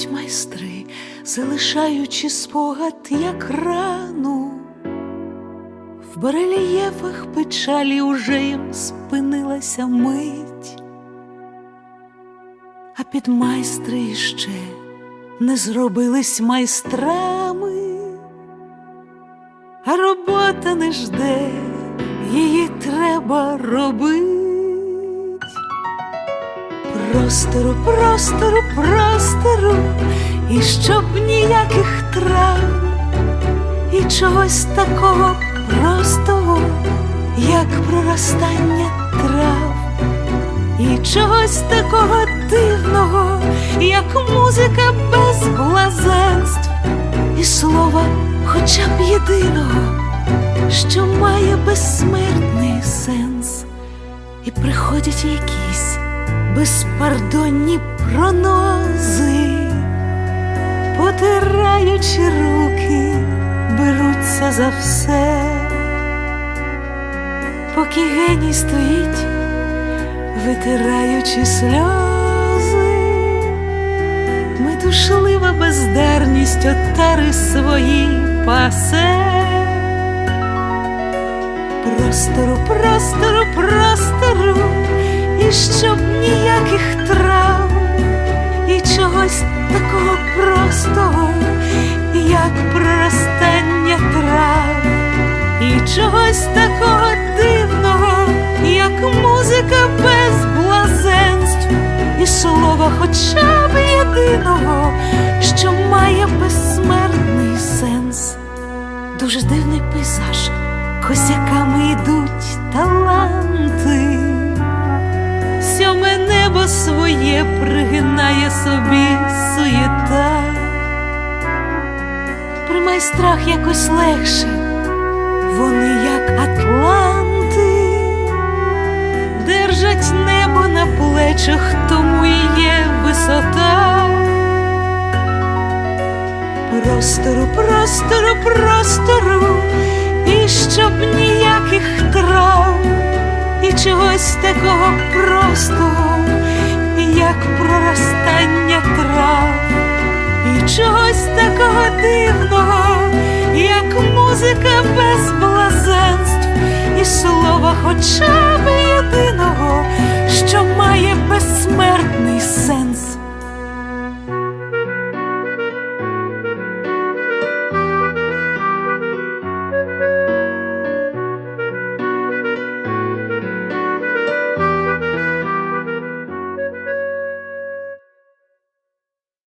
Умирають майстри, залишаючи спогад, як рану. В барельєфах печалі уже їм спинилася мить, а підмайстри іще не зробились майстрами, а робота не жде, її треба робить. Простору, простору, простору, і щоб ніяких травм, і чогось такого простого, як проростання трав, і чогось такого дивного, як музика без блазенств, і слова хоча б єдиного, що має безсмертний сенс, і приходять якісь безпардонні пронози, потираючи руки, беруться за все, поки геній стоїть, витираючи сльози, метушлива бездарність отари свої пасе. Простору, простору, простору, щоб ніяких трав, і чогось такого простого, як проростання трав, і чогось такого дивного, як музика без блазенств, і слова хоча б єдиного, що має безсмертний сенс. Дуже дивний пейзаж, косяками йдуть своє пригинає собі суєта. При майстрах якось легше, вони як атланти, держать небо на плечах, тому і є висота. Простору, простору, простору, і щоб ніяких трав, чогось такого простого, як проростання трав, і чогось такого дивного, як музика без блазенств, і слова хоча б єдиного, що має.